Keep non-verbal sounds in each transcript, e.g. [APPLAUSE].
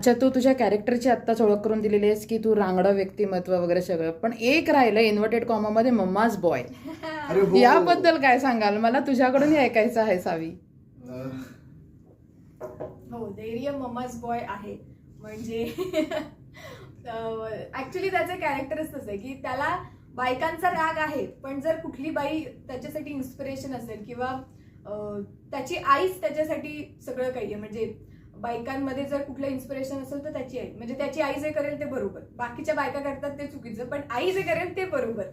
अच्छा तू तुझ्या कॅरेक्टरची आत्ताच ओळख करून दिलेली आहेस की तू रांगडं व्यक्तिमत्व वगैरे सगळं. पण एक राहिलं इन्व्हर्टेड कॉमामध्ये मम्माज बॉय हो. याबद्दल काय सांगाल? मला तुझ्याकडून ऐकायचं आहे सावी. हो धैर्य ममाज बॉय आहे. म्हणजे ऍक्च्युली त्याचं कॅरेक्टरच तसं आहे की त्याला बायकांचा राग आहे पण जर कुठली बाई त्याच्यासाठी इन्स्पिरेशन असेल किंवा त्याची आईच त्याच्यासाठी सगळं काही आहे. म्हणजे बायकांमध्ये जर कुठलं इन्स्पिरेशन असेल तर त्याची आई. म्हणजे त्याची आई जे करेल ते बरोबर. बाकीच्या बायका करतात ते चुकीचं पण आई जे करेल ते बरोबर.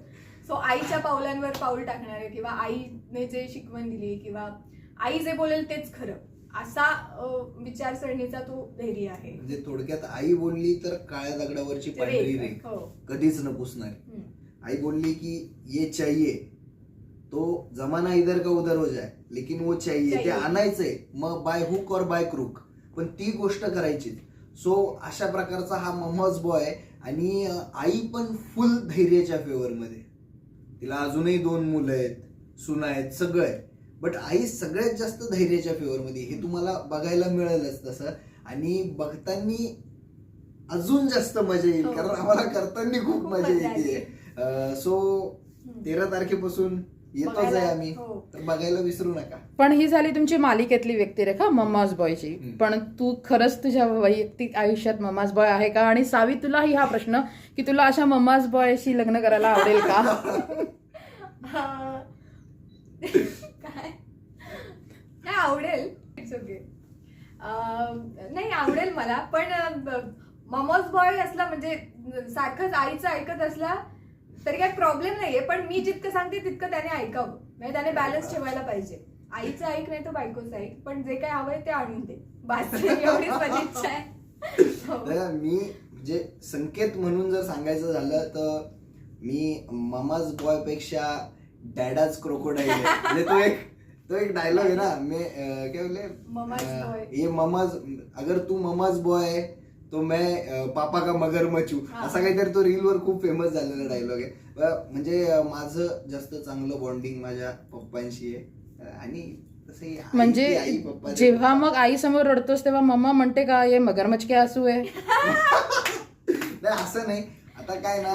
सो आईच्या पावलांवर पाऊल टाकणारे किंवा आईने जे शिकवण दिली किंवा आई जे बोलेल तेच खरं. असा विचारसरणीचा तो धैर्य आहे. म्हणजे थोडक्यात आई बोलली तर काळ्या दगडावरची पांढरी रेख. हो. कधीच न पुसणारी. आई बोलली की ये चाहिए. तो जमाना इधर का उधर हो जाए लेकिन वो चाहिए. ते. आणायचंय. मग बाय हुक और बाय क्रुक. पण ती गोष्ट करायची सो अशा प्रकारचा हा ममज बॉय आणि आई पण फुल धैर्याच्या फेवर मध्ये. तिला अजूनही दोन मुलं आहेत सुना आहेत सगळं आहे. बट आई सगळ्यात जास्त धैर्याच्या फेवर मध्ये. हे तुम्हाला बघायला मिळेलच तसं. आणि बघताना अजून जास्त मजा येईल. हो. कारण आम्हाला करताना खूप मजा येते. सो. तेरा तारखेपासून येतोच बघायला- आहे आम्ही. हो. तर बघायला विसरू नका. पण ही झाली तुमची मालिकेतली व्यक्तिरेखा मम्माज बॉयची. पण तू खरंच तुझ्या वैयक्तिक आयुष्यात मम्माज बॉय आहे का? आणि सावी तुलाही हा प्रश्न की तुला अशा मम्माज बॉयशी लग्न करायला आवडेल का? [LAUGHS] अं, काय? नाही आवडेल? इट्स ओके नाही आवडेल मला पण ममोज बॉय असला म्हणजे सारखंच आईचं ऐकत असला तरी काही प्रॉब्लेम नाहीये पण मी जितकं सांगते तितकं त्याने ऐकावं. म्हणजे त्याने बॅलन्स ठेवायला पाहिजे. आईचं ऐक नाही तो बायकोचं ऐक. पण जे काय हवंय ते आणून दे. बस एवढीच माझी इच्छा आहे. हो. तर मी म्हणजे संकेत म्हणून जर सांगायचं झालं तर मी ममाज बॉयपेक्षा डॅडाज क्रोकोडाईल म्हणजे तो एक तो एक डायलॉग आहे ना. मी काय बोले ममाज अं, boy. ये ममाज अगर तू ममाज बॉय तो मैं पापा का मगरमच्छ हूँ हा. असा काहीतरी तो रील वर खूप फेमस झालेला डायलॉग आहे. म्हणजे माझं जास्त चांगलं बॉन्डिंग माझ्या पप्पांशी आहे. आणि म्हणजे आई पप्पा जेव्हा मग आई समोर रडतोस तेव्हा मम्मा म्हणते का ये मगरमच्छ के आसू आहे. [LAUGHS] नाही असं नाही. आता काय ना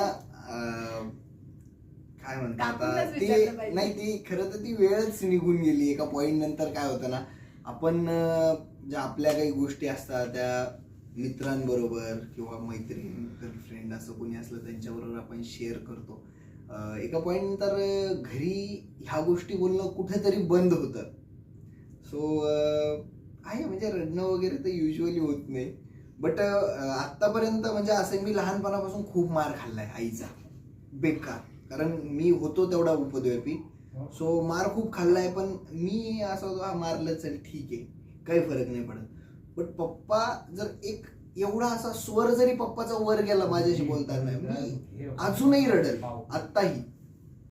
काय म्हणतात ती. नाही ती खरं तर ती वेळच निघून गेली. एका पॉइंट नंतर काय होतं ना आपण ज्या आपल्या काही गोष्टी असतात त्या मित्रांबरोबर किंवा मैत्रीण गर्लफ्रेंड असं कोणी असलं त्यांच्याबरोबर आपण शेअर करतो. एका पॉईंट तर घरी ह्या गोष्टी बोलणं कुठेतरी बंद होतं. सो आहे म्हणजे रडणं वगैरे तर युजली होत नाही. बट आत्तापर्यंत म्हणजे असं मी लहानपणापासून खूप मार खाल्लाय आईचा. बेकार. कारण मी होतो तेवढा उपद्व्यापी. सो मार खूप खाल्लाय पण मी असं होतो हा मारलं चल ठीक आहे. काही फरक नाही पडत. बट पप्पा जर एक एवढा असा स्वर जरी पप्पाचा वर गेला माझ्याशी बोलताना मी अजूनही रडेल. आत्ताही.